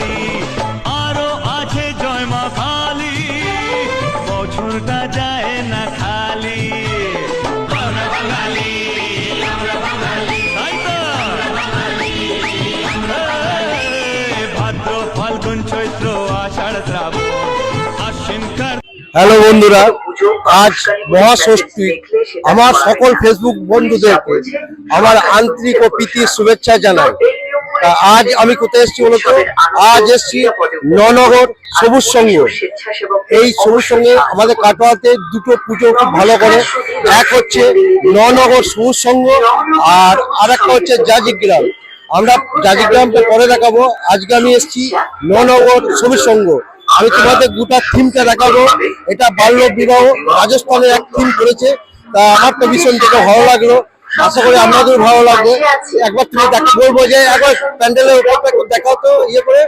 কালী আরও আছে জয় মা কালী। বছরটা যায় না খালি। হ্যালো বন্ধুরা আজ মহাষষ্ঠী। আমার সকল ফেসবুক বন্ধুদেরকে আমার আন্তরিক ও প্রীতির শুভেচ্ছা জানাই। আজ আমি কোথায় এসেছি বলতো আজ এসেছি ননগর সবুজ সংঘ এই সবুজ সঙ্গে আমাদের কাটোয়াতে দুটো পুজো খুব ভালো করে। এক হচ্ছে ননগর সবুজ সংঘ আর আরেকটা হচ্ছে জাজিগ্রাম আমরা জাজিগ্রামকে পরে দেখাবো। আজকে আমি এসেছি ননগর সবুজ সংঘ আমি তোমাদের গোটা থিমটা দেখাবো। এটা বাল্য বিবাহ রাজস্থানের এক থিম করেছে। তা আমার তো ভীষণ দেখে ভালো লাগল। আশা করি আপনাদের ভালো লাগবে। একবার তুমি দেখ- বলব যে একবার প্যান্ডেলের উপরটা একটু দেখাও তো ইয়ে করে।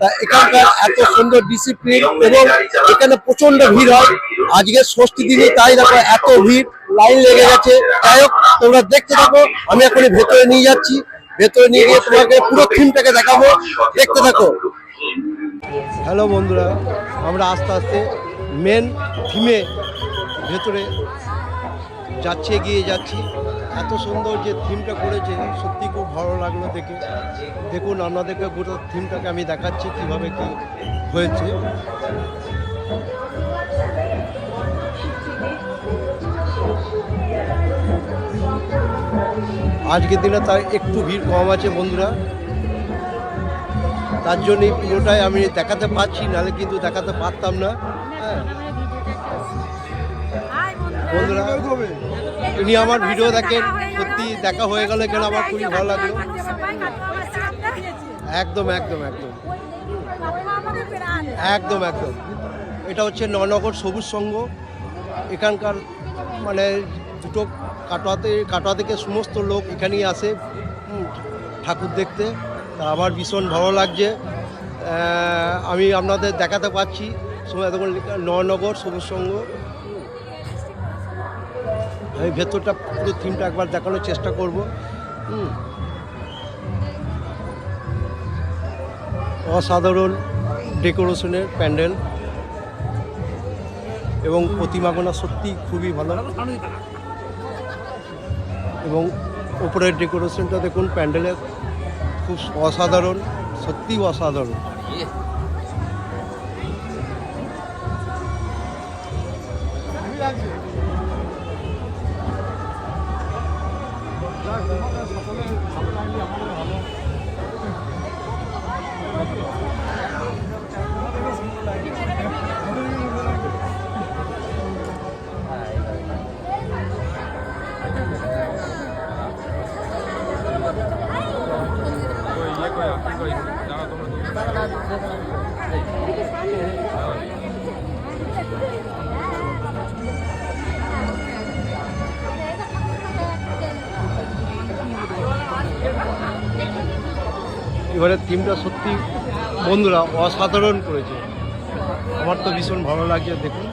তা এখানকার এত সুন্দর ডিসিপ্লিন এবং এখানে প্রচণ্ড ভিড় হয়। আজকে ষষ্ঠী দিনে তাই দেখো এত ভিড় লাইন লেগে গেছে। যাই হোক তোমরা দেখতে থাকো আমি এখন ভেতরে নিয়ে যাচ্ছি। ভেতরে নিয়ে গিয়ে তোমাকে পুরো থিমটাকে দেখাবো। দেখতে থাকো। হ্যালো বন্ধুরা আমরা আস্তে আস্তে মেন থিমে ভেতরে যাচ্ছে, এগিয়ে যাচ্ছি। এত সুন্দর যে থিমটা করেছে সত্যি খুব ভালো লাগল দেখে। দেখুন, আপনাদেরকে গোটা থিমটাকে আমি দেখাচ্ছি কীভাবে কি হয়েছে। আজকের দিনে তার একটু ভিড় কম আছে বন্ধুরা। তার জন্যই পুরোটাই আমি দেখাতে পারছি, নাহলে কিন্তু দেখাতে পারতাম না। হ্যাঁ। বন্ধুরা উনি আমার ভিডিও দেখেন, সত্যি দেখা হয়ে গেল এখানে আমার খুবই ভালো লাগল। একদম একদম একদম। একদম একদম। এটা হচ্ছে ননগর সবুজ সংঘ। এখানকার মানে দুটো কাটোয়াতে, কাটোয়া থেকে সমস্ত লোক এখানেই আসে ঠাকুর দেখতে। তা আমার ভীষণ ভালো লাগছে। আমি আপনাদের দেখাতে পাচ্ছি। সময় তখন ননগর সবুজ সংঘ। আমি ভেতরটা পুরো থিমটা একবার দেখানোর চেষ্টা করব। অসাধারণ ডেকোরেশনের প্যান্ডেল। এবং প্রতিমাগনা সত্যি খুবই ভালো। এবং ওপরের ডেকোরেশনটা দেখুন প্যান্ডেলের খুব অসাধারণ সত্যি অসাধারণ। সকালে সকালে আমাদের এবারের থিমটা সত্যি বন্ধুরা অসাধারণ করেছে। আমার তো ভীষণ ভালো লাগছে দেখুন।